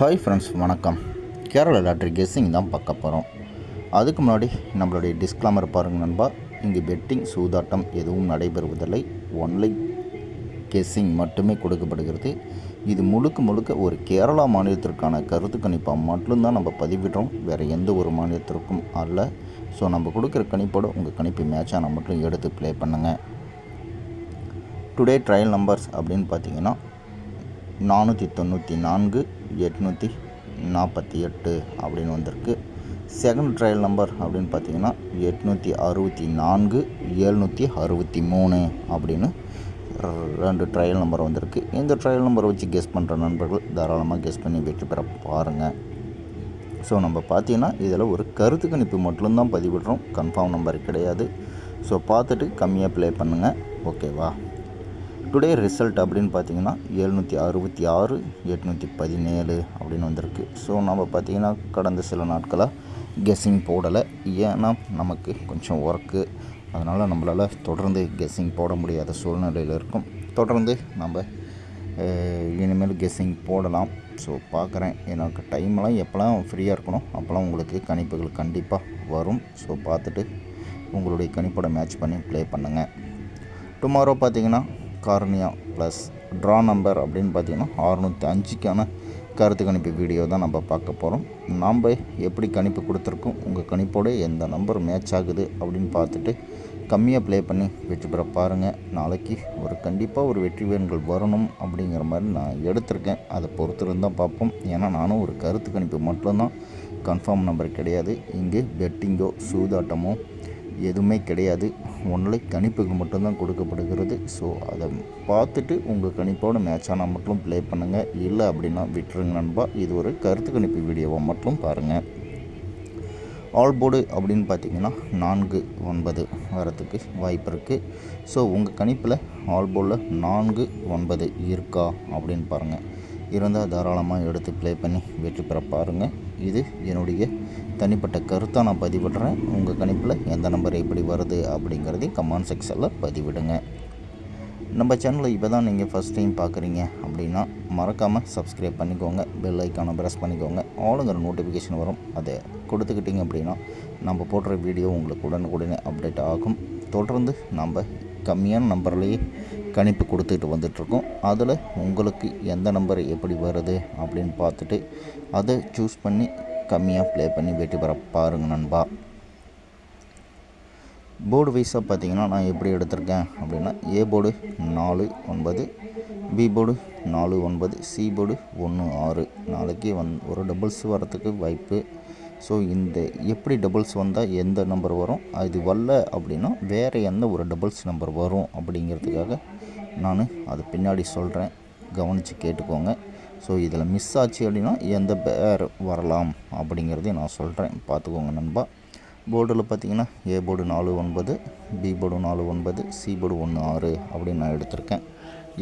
Hi friends வணக்கம். Kerala lottery guessing தான் பார்க்க போகிறோம் அதுக்கு முன்னாடி நம்மளுடைய டிஸ்க்ளாமர் பாருங்கள் நண்பா. இங்கு பெட்டிங் சூதாட்டம் எதுவும் நடைபெறுவதில்லை. ஒன்லை கெஸ்ஸிங் மட்டுமே கொடுக்கப்படுகிறது. இது முழுக்க முழுக்க ஒரு கேரளா மாநிலத்திற்கான கருத்து கணிப்பாக மட்டும்தான் நம்ம பதிவிடுறோம். வேறு எந்த ஒரு மாநிலத்திற்கும் அல்ல. ஸோ நம்ம கொடுக்குற கணிப்போட உங்கள் கணிப்பு மேட்சான மட்டும் எடுத்து ப்ளே பண்ணுங்கள் டுடே ட்ரையல் நம்பர்ஸ் அப்படின்னு பார்த்தீங்கன்னா நானூற்றி தொண்ணூற்றி நான்கு எட்நூற்றி நாற்பத்தி எட்டு அப்படின்னு வந்திருக்கு. செகண்ட் ட்ரையல் நம்பர் அப்படின்னு பார்த்தீங்கன்னா எட்நூற்றி அறுபத்தி நான்கு ஏழ்நூற்றி அறுபத்தி மூணு அப்படின்னு ரெண்டு ட்ரையல் நம்பர் வந்திருக்கு. இந்த ட்ரையல் நம்பரை வச்சு கெஸ் பண்ணுற நண்பர்கள் தாராளமாக கெஸ் பண்ணி வெற்றி பெற பாருங்கள் ஸோ நம்ம பார்த்தீங்கன்னா இதில் ஒரு கருத்து கணிப்பு மட்டும்தான் பதிவிடுறோம். கன்ஃபார்ம் நம்பர் கிடையாது. ஸோ பார்த்துட்டு கம்மியாக ப்ளே பண்ணுங்கள் ஓகேவா டுடே ரிசல்ட் அப்படின்னு பார்த்தீங்கன்னா எழுநூற்றி அறுபத்தி ஆறு எட்நூற்றி பதினேழு அப்படின்னு வந்திருக்கு. ஸோ நம்ம பார்த்தீங்கன்னா கடந்த சில நாட்களாக கெஸ்ஸிங் போடலை. ஏன்னா நமக்கு கொஞ்சம் ஒர்க்கு அதனால் நம்மளால் தொடர்ந்து கெஸ்ஸிங் போட முடியாத சூழ்நிலையில் இருக்கும். தொடர்ந்து நம்ம இனிமேல் கெஸ்ஸிங் போடலாம். ஸோ பார்க்குறேன். எனக்கு டைம்லாம் எப்போல்லாம் ஃப்ரீயாக இருக்கணும் அப்போல்லாம் உங்களுக்கு கணிப்புகள் கண்டிப்பாக வரும். ஸோ பார்த்துட்டு உங்களுடைய கணிப்போட மேட்ச் பண்ணி ப்ளே பண்ணுங்கள் டுமாரோ பார்த்தீங்கன்னா கார்னியா ப்ளஸ் ட்ரா நம்பர் அப்படின்னு பார்த்தீங்கன்னா அறுநூற்றி அஞ்சுக்கான கருத்து கணிப்பு வீடியோ தான் நம்ம பார்க்க போகிறோம் நாம் எப்படி கணிப்பு கொடுத்துருக்கோம்? உங்கள் கணிப்போடு எந்த நம்பர் மேட்ச் ஆகுது அப்படின்னு பார்த்துட்டு கம்மியாக ப்ளே பண்ணி வெற்றி பெற பாருங்கள் நாளைக்கு ஒரு கண்டிப்பாக ஒரு வெற்றி வீரர்கள் வரணும் அப்படிங்கிற மாதிரி நான் எடுத்திருக்கேன். அதை பொறுத்திருந்தான் பார்ப்போம். ஏன்னா நானும் ஒரு கருத்து கணிப்பு மட்டும்தான். கன்ஃபார்ம் நம்பர் கிடையாது. இங்கே பெட்டிங்கோ சூதாட்டமோ எதுவுமே கிடையாது. ஒன்லை கணிப்புக்கு மட்டும்தான் கொடுக்கப்படுகிறது. ஸோ அதை பார்த்துட்டு உங்கள் கணிப்போட மேட்ச் ஆனால் மட்டும் ப்ளே பண்ணுங்கள் இல்லை அப்படின்னா விட்டுருங்க நண்பா. இது ஒரு கருத்து கணிப்பு வீடியோவை மட்டும் பாருங்கள் ஆல் போர்டு அப்படின்னு பார்த்தீங்கன்னா நான்கு ஒன்பது வரத்துக்கு வாய்ப்பு இருக்குது ஸோ உங்கள் கணிப்பில் ஆல் போர்டில் நான்கு ஒன்பது இருக்கா அப்படின்னு பாருங்கள் இருந்தால் தாராளமாக எடுத்து ப்ளே பண்ணி வெற்றி பெற பாருங்கள் இது என்னுடைய தனிப்பட்ட கருத்தாக நான் பதிவிடுறேன். உங்கள் கணிப்பில் எந்த நம்பர் எப்படி வருது அப்படிங்கிறதையும் கமெண்ட் செக்ஷனில் பதிவிடுங்க. நம்ம சேனலை இப்போ தான் நீங்கள் ஃபஸ்ட் டைம் பார்க்குறீங்க அப்படின்னா மறக்காமல் சப்ஸ்கிரைப் பண்ணிக்கோங்க. பெல் ஐக்கானை ப்ரெஸ் பண்ணிக்கோங்க. ஆளுங்கிற நோட்டிஃபிகேஷன் வரும். அதை கொடுத்துக்கிட்டிங்க அப்படின்னா நம்ம போடுற வீடியோ உங்களுக்கு உடனுக்குடனே அப்டேட் ஆகும். தொடர்ந்து நம்ம கம்மியான நம்பர்லேயே கணிப்பு கொடுத்துட்டு வந்துட்ருக்கோம் அதில் உங்களுக்கு எந்த நம்பர் எப்படி வருது அப்படின்னு பார்த்துட்டு அதை சூஸ் பண்ணி கம்மியாக ப்ளே பண்ணி வெற்றி பெற பாருங்க நண்பா. போர்டு வைஸாக பார்த்தீங்கன்னா நான் எப்படி எடுத்திருக்கேன் அப்படின்னா ஏ போர்டு நாலு ஒன்பது பி போர்டு நாலு ஒன்பது சி போர்டு ஒன்று ஆறு. நாளைக்கு வந் ஒரு டபுள்ஸ் வரத்துக்கு வாய்ப்பு. ஸோ இந்த எப்படி டபுள்ஸ் வந்தால் எந்த நம்பர் வரும் அது வரல அப்படின்னா வேறு எந்த ஒரு டபுள்ஸ் நம்பர் வரும் அப்படிங்கிறதுக்காக நான் அது பின்னாடி சொல்கிறேன் கவனித்து கேட்டுக்கோங்க. ஸோ இதில் மிஸ் ஆச்சு அப்படின்னா எந்த பேர் வரலாம் அப்படிங்கிறதையும் நான் சொல்கிறேன் பார்த்துக்கோங்க நண்பா. போர்டில் பார்த்தீங்கன்னா ஏ போர்டு நாலு ஒன்பது பி போர்டு நாலு ஒன்பது சி போர்டு ஒன்று ஆறு அப்படின்னு நான் எடுத்திருக்கேன்.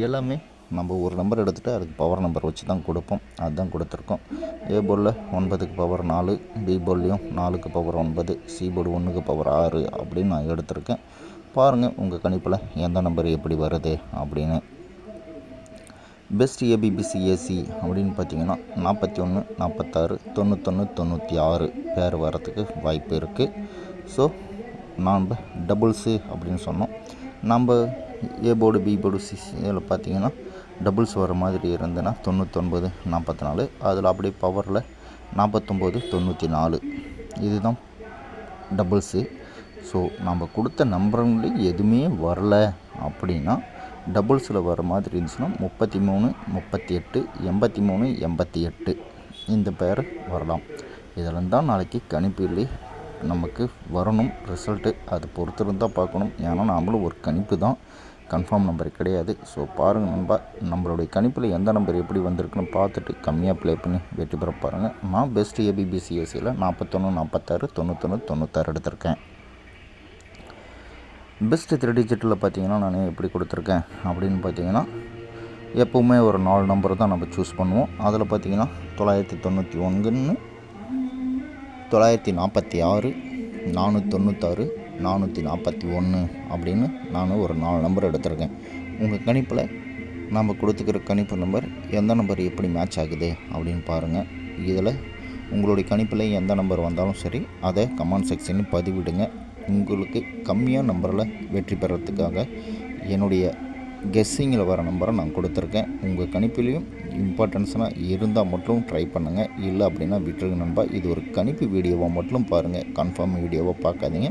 எல்லாமே நம்ம ஒரு நம்பர் எடுத்துகிட்டு அதுக்கு பவர் நம்பர் வச்சு தான் கொடுப்போம். அதுதான் கொடுத்துருக்கோம். ஏ போர்டில் ஒன்பதுக்கு பவர் நாலு பி போர்ட்லேயும் நாலுக்கு பவர் ஒன்பது சி போர்டு ஒன்றுக்கு பவர் ஆறு அப்படின்னு நான் எடுத்திருக்கேன். பாருங்கள் உங்கள் கணிப்பில் எந்த நம்பர் எப்படி வருது அப்படின்னு. பெஸ்ட் ஏபிபிசிஏசி அப்படின்னு பார்த்தீங்கன்னா நாற்பத்தி ஒன்று நாற்பத்தாறு தொண்ணூத்தொன்று தொண்ணூற்றி ஆறு பேர் வரத்துக்கு வாய்ப்பு இருக்குது ஸோ நாம் டபுள்ஸு அப்படின்னு சொன்னோம். நம்ம A board B board C இதில் பார்த்தீங்கன்னா டபுள்ஸ் வர மாதிரி இருந்ததுன்னா தொண்ணூத்தொன்பது நாற்பத்தி நாலு அதில் அப்படியே பவரில் நாற்பத்தொம்போது தொண்ணூற்றி நாலு இதுதான் டபுள்ஸு ஸோ நம்ம கொடுத்த நம்பருங்களில் எதுவுமே வரல அப்படின்னா டபுள்ஸில் வர மாதிரி இருந்துச்சுன்னா முப்பத்தி மூணு முப்பத்தி எட்டு எண்பத்தி மூணு எண்பத்தி எட்டு இந்த பேர் வரலாம். இதில் தான் நாளைக்கு கணிப்பிலே நமக்கு வரணும் ரிசல்ட்டு அது பொறுத்திருந்தால் பார்க்கணும். ஏன்னா நாமளும் ஒரு கணிப்பு தான். கன்ஃபார்ம் நம்பர் கிடையாது. ஸோ பாருங்கள் நம்ப நம்மளுடைய கணிப்பில் எந்த நம்பர் எப்படி வந்திருக்குன்னு பார்த்துட்டு கம்மியாக ப்ளே பண்ணி வெற்றி பெற பாருங்கள் நான் பெஸ்ட் ஏபிபிசிஎஸ்சியில் நாற்பத்தொன்று நாற்பத்தாறு தொண்ணூத்தொன்று தொண்ணூத்தாறு எடுத்திருக்கேன். பெஸ்ட்டு த்ரீ டிஜிட்டில் பார்த்தீங்கன்னா நான் எப்படி கொடுத்துருக்கேன். அப்படின்னு பார்த்தீங்கன்னா எப்போவுமே ஒரு நாலு நம்பர் தான் நம்ம சூஸ் பண்ணுவோம். அதில் பார்த்தீங்கன்னா தொள்ளாயிரத்தி தொண்ணூற்றி ஒன்றுன்னு தொள்ளாயிரத்தி நாற்பத்தி ஆறு நானூற்றி தொண்ணூத்தாறு நானூற்றி நாற்பத்தி ஒன்று அப்படின்னு நான் ஒரு நாலு நம்பர் எடுத்திருக்கேன். உங்கள் கணிப்பில் நம்ம கொடுத்துக்கிற கணிப்பு நம்பர் எந்த நம்பர் எப்படி மேட்ச் ஆகுது அப்படின்னு பாருங்கள் இதில் உங்களுடைய கணிப்பில் எந்த நம்பர் வந்தாலும் சரி அதை கமெண்ட் செக்ஷனில் பதிவிடுங்க. உங்களுக்கு கம்மியாக நம்பரில் வெற்றி பெறத்துக்காக என்னுடைய கெஸ்ஸிங்கில் வர நம்பரை நான் கொடுத்துருக்கேன். உங்கள் கணிப்பிலையும் இம்பார்ட்டன்ஸ்னால் இருந்தால் மட்டும் ட்ரை பண்ணுங்கள் இல்லை அப்படின்னா விட்டுருங்க நண்பா. இது ஒரு கணிப்பு வீடியோவாக மட்டும் பாருங்கள் கன்ஃபார்ம் வீடியோவாக பார்க்காதீங்க.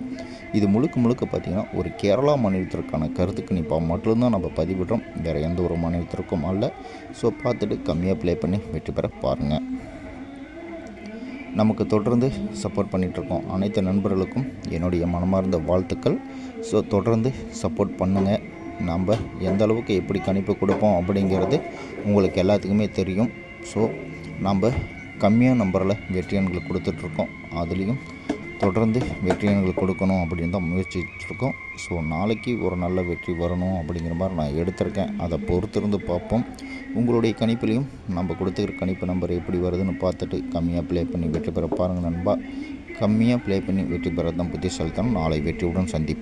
இது முழுக்க முழுக்க பார்த்திங்கன்னா ஒரு கேரளா மாநிலத்திற்கான கருத்து கணிப்பாக மட்டும்தான் நம்ம பதிவிடுறோம். வேறு எந்த ஒரு மாநிலத்திற்கும் அல்ல. ஸோ பார்த்துட்டு கம்மியாக ப்ளே பண்ணி வெற்றி பெற பாருங்கள் நமக்கு தொடர்ந்து சப்போர்ட் பண்ணிகிட்ருக்கோம் அனைத்து நண்பர்களுக்கும் என்னுடைய மனமார்ந்த வாழ்த்துக்கள். ஸோ தொடர்ந்து சப்போர்ட் பண்ணுங்கள் நம்ம எந்த அளவுக்கு எப்படி கணிப்பு கொடுப்போம் அப்படிங்கிறது உங்களுக்கு எல்லாத்துக்குமே தெரியும். ஸோ நம்ம கம்மியாக நம்பரில் வெற்றி கொடுத்துட்ருக்கோம் அதுலேயும் தொடர்ந்து வெற்றி எங்களுக்கு கொடுக்கணும் அப்படின்னு தான் முயற்சிச்சிருக்கோம். ஸோ நாளைக்கு ஒரு நல்ல வெற்றி வரணும் அப்படிங்கிற மாதிரி நான் எடுத்திருக்கேன். அதை பொறுத்திருந்து பார்ப்போம். உங்களுடைய கணிப்புலையும் நம்ம கொடுத்துக்கிற கணிப்பு நம்பர் எப்படி வருதுன்னு பார்த்துட்டு கம்மியாக ப்ளே பண்ணி வெற்றி பெற பாருங்கள் நண்பா. கம்மியாக ப்ளே பண்ணி வெற்றி பெற தான் புத்திசாலித்தனம். நாளை வெற்றியுடன் சந்திப்போம்.